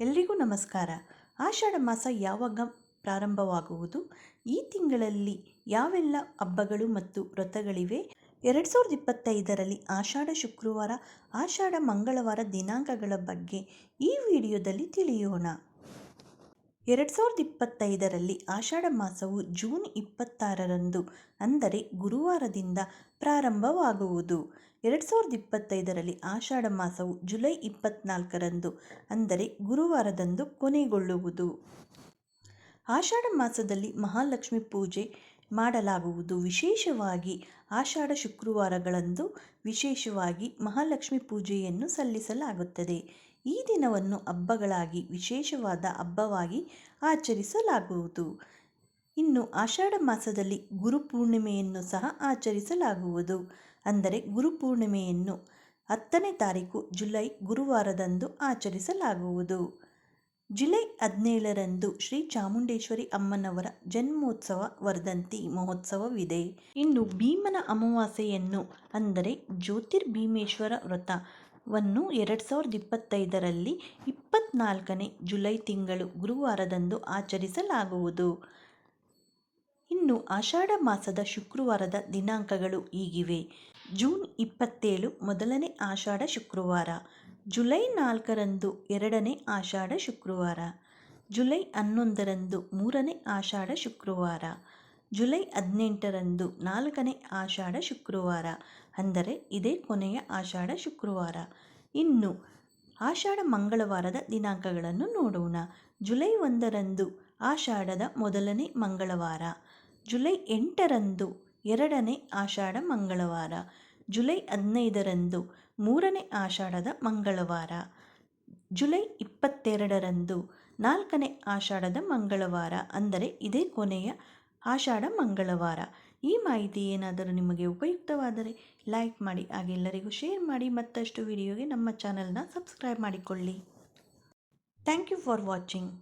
ಎಲ್ರಿಗೂ ನಮಸ್ಕಾರ. ಆಷಾಢ ಮಾಸ ಯಾವಾಗ ಪ್ರಾರಂಭವಾಗುವುದು? ಈ ತಿಂಗಳಲ್ಲಿ ಯಾವೆಲ್ಲ ಹಬ್ಬಗಳು ಮತ್ತು ವ್ರತಗಳಿವೆ? ಎರಡು ಸಾವಿರದ ಇಪ್ಪತ್ತೈದರಲ್ಲಿ ಆಷಾಢ ಶುಕ್ರವಾರ, ಆಷಾಢ ಮಂಗಳವಾರ ದಿನಾಂಕಗಳ ಬಗ್ಗೆ ಈ ವಿಡಿಯೋದಲ್ಲಿ ತಿಳಿಯೋಣ. ಎರಡು ಸಾವಿರದ ಇಪ್ಪತ್ತೈದರಲ್ಲಿ ಆಷಾಢ ಮಾಸವು ಜೂನ್ ಇಪ್ಪತ್ತಾರರಂದು, ಅಂದರೆ ಗುರುವಾರದಿಂದ ಪ್ರಾರಂಭವಾಗುವುದು. ಎರಡು ಸಾವಿರದ ಇಪ್ಪತ್ತೈದರಲ್ಲಿ ಆಷಾಢ ಮಾಸವು ಜುಲೈ ಇಪ್ಪತ್ನಾಲ್ಕರಂದು, ಅಂದರೆ ಗುರುವಾರದಂದು ಕೊನೆಗೊಳ್ಳುವುದು. ಆಷಾಢ ಮಾಸದಲ್ಲಿ ಮಹಾಲಕ್ಷ್ಮಿ ಪೂಜೆ ಮಾಡಲಾಗುವುದು. ವಿಶೇಷವಾಗಿ ಆಷಾಢ ಶುಕ್ರವಾರಗಳಂದು ವಿಶೇಷವಾಗಿ ಮಹಾಲಕ್ಷ್ಮಿ ಪೂಜೆಯನ್ನು ಸಲ್ಲಿಸಲಾಗುತ್ತದೆ. ಈ ದಿನವನ್ನು ಹಬ್ಬಗಳಾಗಿ, ವಿಶೇಷವಾದ ಹಬ್ಬವಾಗಿ ಆಚರಿಸಲಾಗುವುದು. ಇನ್ನು ಆಷಾಢ ಮಾಸದಲ್ಲಿ ಗುರುಪೂರ್ಣಿಮೆಯನ್ನು ಸಹ ಆಚರಿಸಲಾಗುವುದು. ಅಂದರೆ ಗುರುಪೂರ್ಣಿಮೆಯನ್ನು ಹತ್ತನೇ ತಾರೀಕು ಜುಲೈ ಗುರುವಾರದಂದು ಆಚರಿಸಲಾಗುವುದು. ಜುಲೈ ಹದಿನೇಳರಂದು ಶ್ರೀ ಚಾಮುಂಡೇಶ್ವರಿ ಅಮ್ಮನವರ ಜನ್ಮೋತ್ಸವ ವರ್ಧಂತಿ ಮಹೋತ್ಸವವಿದೆ. ಇನ್ನು ಭೀಮನ ಅಮಾವಾಸ್ಯೆಯನ್ನು ಅಂದರೆ ಜ್ಯೋತಿರ್ಭೀಮೇಶ್ವರ ವ್ರತವನ್ನು ಎರಡು ಸಾವಿರದ ಇಪ್ಪತ್ತೈದರಲ್ಲಿ ಇಪ್ಪತ್ನಾಲ್ಕನೇ ಜುಲೈ ತಿಂಗಳು ಗುರುವಾರದಂದು ಆಚರಿಸಲಾಗುವುದು. ಇನ್ನು ಆಷಾಢ ಮಾಸದ ಶುಕ್ರವಾರದ ದಿನಾಂಕಗಳು ಹೀಗಿವೆ ಜೂನ್ ಇಪ್ಪತ್ತೇಳು ಮೊದಲನೇ ಆಷಾಢ ಶುಕ್ರವಾರ. ಜುಲೈ ನಾಲ್ಕರಂದು ಎರಡನೇ ಆಷಾಢ ಶುಕ್ರವಾರ. ಜುಲೈ ಹನ್ನೊಂದರಂದು ಮೂರನೇ ಆಷಾಢ ಶುಕ್ರವಾರ. ಜುಲೈ ಹದಿನೆಂಟರಂದು ನಾಲ್ಕನೇ ಆಷಾಢ ಶುಕ್ರವಾರ. ಅಂದರೆ ಇದೇ ಕೊನೆಯ ಆಷಾಢ ಶುಕ್ರವಾರ. ಇನ್ನು ಆಷಾಢ ಮಂಗಳವಾರದ ದಿನಾಂಕಗಳನ್ನು ನೋಡೋಣ. ಜುಲೈ ಒಂದರಂದು ಆಷಾಢದ ಮೊದಲನೇ ಮಂಗಳವಾರ. ಜುಲೈ ಎಂಟರಂದು ಎರಡನೇ ಆಷಾಢ ಮಂಗಳವಾರ. ಜುಲೈ ಹದಿನೈದರಂದು ಮೂರನೇ ಆಷಾಢದ ಮಂಗಳವಾರ. ಜುಲೈ ಇಪ್ಪತ್ತೆರಡರಂದು ನಾಲ್ಕನೇ ಆಷಾಢದ ಮಂಗಳವಾರ, ಅಂದರೆ ಇದೇ ಕೊನೆಯ ಆಷಾಢ ಮಂಗಳವಾರ. ಈ ಮಾಹಿತಿ ಏನಾದರೂ ನಿಮಗೆ ಉಪಯುಕ್ತವಾದರೆ ಲೈಕ್ ಮಾಡಿ ಹಾಗೆಲ್ಲರಿಗೂ ಶೇರ್ ಮಾಡಿ, ಮತ್ತಷ್ಟು ವಿಡಿಯೋಗೆ ನಮ್ಮ ಚಾನಲ್ನ ಸಬ್ಸ್ಕ್ರೈಬ್ ಮಾಡಿಕೊಳ್ಳಿ. Thank you for watching.